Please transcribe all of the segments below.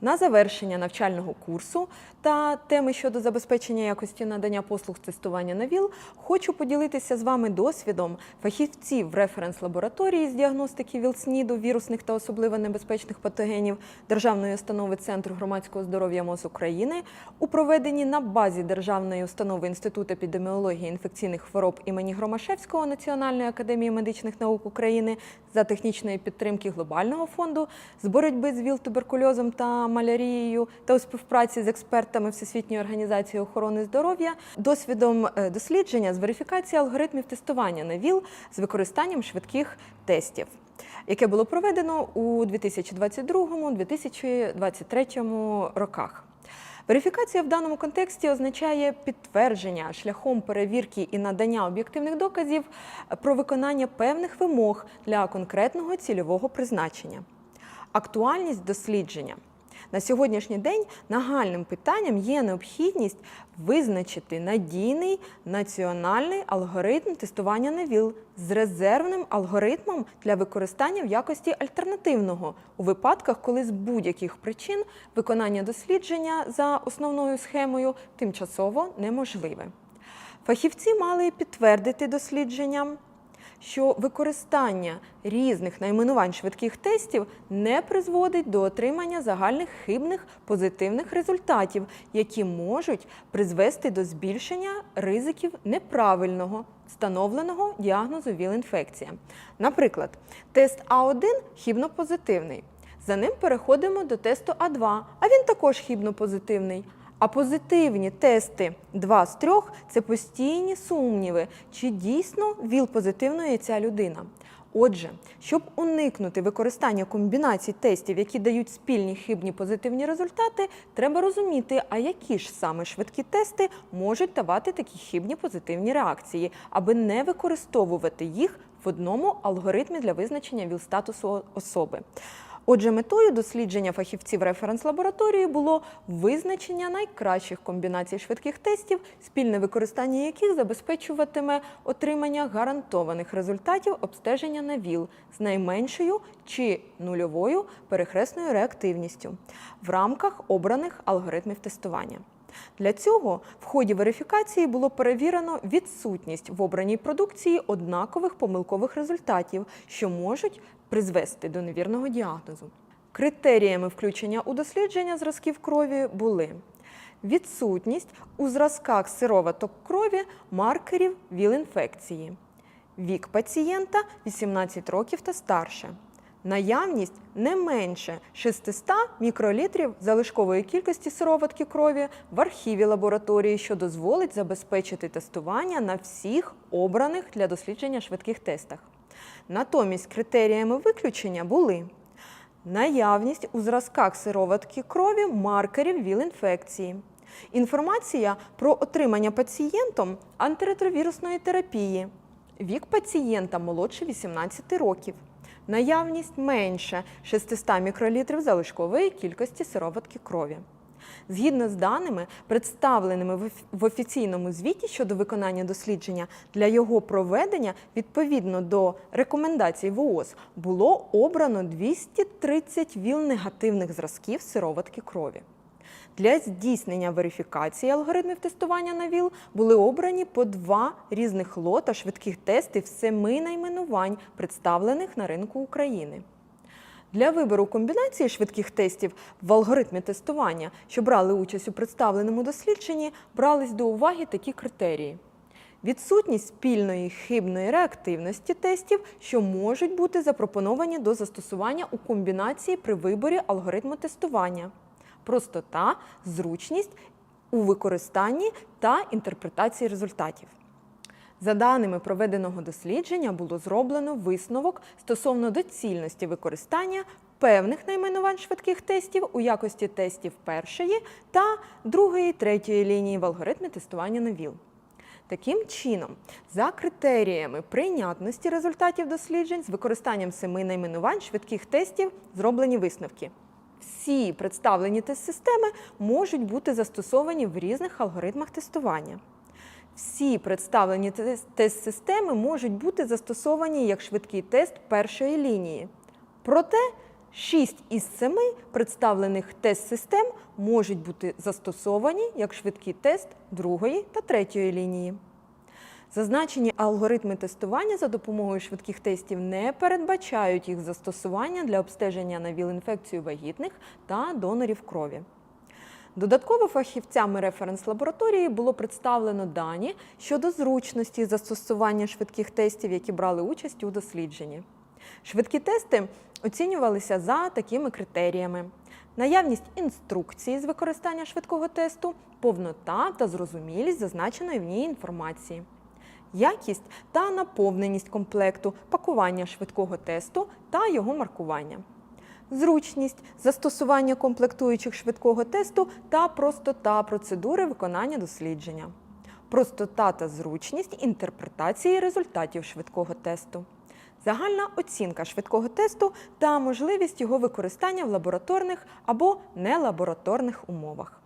На завершення навчального курсу та теми щодо забезпечення якості надання послуг тестування на ВІЛ. Хочу поділитися з вами досвідом фахівців референс-лабораторії з діагностики ВІЛ-СНІДу, вірусних та особливо небезпечних патогенів Державної установи Центру громадського здоров'я МОЗ України у проведенні на базі Державної установи Інституту епідеміології інфекційних хвороб імені Громашевського Національної академії медичних наук України за технічної підтримки Глобального фонду з боротьби з ВІЛ-туберкульозом та малярією та у співпраці з експертами Всесвітньої організації охорони здоров'я, досвідом е, дослідження з верифікації алгоритмів тестування на ВІЛ з використанням швидких тестів, яке було проведено у 2022-2023 роках. Верифікація в даному контексті означає підтвердження шляхом перевірки і надання об'єктивних доказів про виконання певних вимог для конкретного цільового призначення. Актуальність дослідження. На сьогоднішній день нагальним питанням є необхідність визначити надійний національний алгоритм тестування на ВІЛ з резервним алгоритмом для використання в якості альтернативного у випадках, коли з будь-яких причин виконання дослідження за основною схемою тимчасово неможливе. Фахівці мали підтвердити дослідженням що використання різних найменувань швидких тестів не призводить до отримання загальних хибних позитивних результатів, які можуть призвести до збільшення ризиків неправильного встановленого діагнозу ВІЛ-інфекція. Наприклад, тест А1 хібно-позитивний. За ним переходимо до тесту А2, а він також хібно-позитивний. А позитивні тести 2 з 3 – це постійні сумніви, чи дійсно ВІЛ-позитивною ця людина. Отже, щоб уникнути використання комбінацій тестів, які дають спільні хибні позитивні результати, треба розуміти, а які ж саме швидкі тести можуть давати такі хибні позитивні реакції, аби не використовувати їх в одному алгоритмі для визначення ВІЛ-статусу особи. Отже, метою дослідження фахівців референс-лабораторії було визначення найкращих комбінацій швидких тестів, спільне використання яких забезпечуватиме отримання гарантованих результатів обстеження на ВІЛ з найменшою чи нульовою перехресною реактивністю в рамках обраних алгоритмів тестування. Для цього в ході верифікації було перевірено відсутність в обраній продукції однакових помилкових результатів, що можуть призвести до невірного діагнозу. Критеріями включення у дослідження зразків крові були відсутність у зразках сироваток крові маркерів ВІЛ-інфекції, вік пацієнта 18 років та старше, наявність не менше 600 мікролітрів залишкової кількості сироватки крові в архіві лабораторії, що дозволить забезпечити тестування на всіх обраних для дослідження швидких тестах. Натомість критеріями виключення були наявність у зразках сироватки крові маркерів ВІЛ-інфекції, інформація про отримання пацієнтом антиретровірусної терапії, вік пацієнта молодше 18 років, наявність менше 600 мікролітрів залишкової кількості сироватки крові. Згідно з даними, представленими в офіційному звіті щодо виконання дослідження, для його проведення відповідно до рекомендацій ВООЗ було обрано 230 ВІЛ-негативних зразків сироватки крові. Для здійснення верифікації алгоритмів тестування на ВІЛ були обрані по два різних лота швидких тестів семи найменувань, представлених на ринку України. Для вибору комбінації швидких тестів в алгоритмі тестування, що брали участь у представленому дослідженні, брались до уваги такі критерії: відсутність спільної хибної реактивності тестів, що можуть бути запропоновані до застосування у комбінації при виборі алгоритму тестування, простота, зручність у використанні та інтерпретації результатів. За даними проведеного дослідження, було зроблено висновок стосовно доцільності використання певних найменувань швидких тестів у якості тестів першої та другої третьої лінії в алгоритмі тестування на ВІЛ. Таким чином, за критеріями прийнятності результатів досліджень з використанням семи найменувань швидких тестів зроблені висновки. Всі представлені тест-системи можуть бути застосовані в різних алгоритмах тестування. Всі представлені тест-системи можуть бути застосовані як швидкий тест першої лінії. Проте Шість із семи представлених тест-систем можуть бути застосовані як швидкий тест другої та третьої лінії. Зазначені алгоритми тестування за допомогою швидких тестів не передбачають їх застосування для обстеження на ВІЛ-інфекцію вагітних та донорів крові. Додатково фахівцями референс-лабораторії було представлено дані щодо зручності застосування швидких тестів, які брали участь у дослідженні. Швидкі тести оцінювалися за такими критеріями: наявність інструкції з використання швидкого тесту, повнота та зрозумілість зазначеної в ній інформації, якість та наповненість комплекту, пакування швидкого тесту та його маркування. Зручність застосування комплектуючих швидкого тесту та простота процедури виконання дослідження, простота та зручність інтерпретації результатів швидкого тесту, загальна оцінка швидкого тесту та можливість його використання в лабораторних або нелабораторних умовах.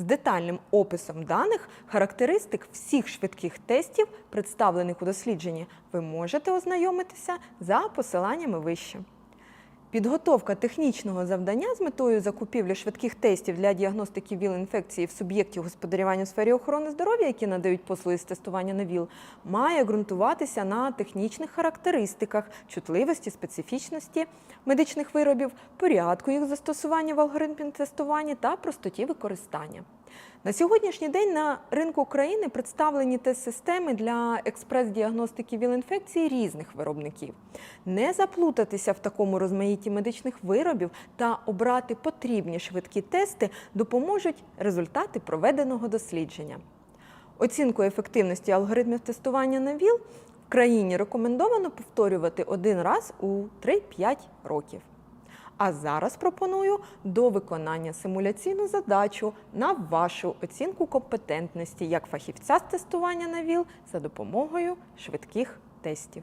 З детальним описом даних характеристик всіх швидких тестів, представлених у дослідженні, ви можете ознайомитися за посиланнями вище. Підготовка технічного завдання з метою закупівлі швидких тестів для діагностики ВІЛ-інфекції в суб'єктів господарювання у сфері охорони здоров'я, які надають послуги з тестування на ВІЛ, має ґрунтуватися на технічних характеристиках, чутливості, специфічності медичних виробів, порядку їх застосування в алгоритмі тестування та простоті використання. На сьогоднішній день на ринку України представлені тест-системи для експрес-діагностики ВІЛ-інфекції різних виробників. Не заплутатися в такому розмаїтті медичних виробів та обрати потрібні швидкі тести допоможуть результати проведеного дослідження. Оцінку ефективності алгоритмів тестування на ВІЛ в країні рекомендовано повторювати один раз у 3-5 років. А зараз пропоную до виконання симуляційну задачу на вашу оцінку компетентності як фахівця з тестування на ВІЛ за допомогою швидких тестів.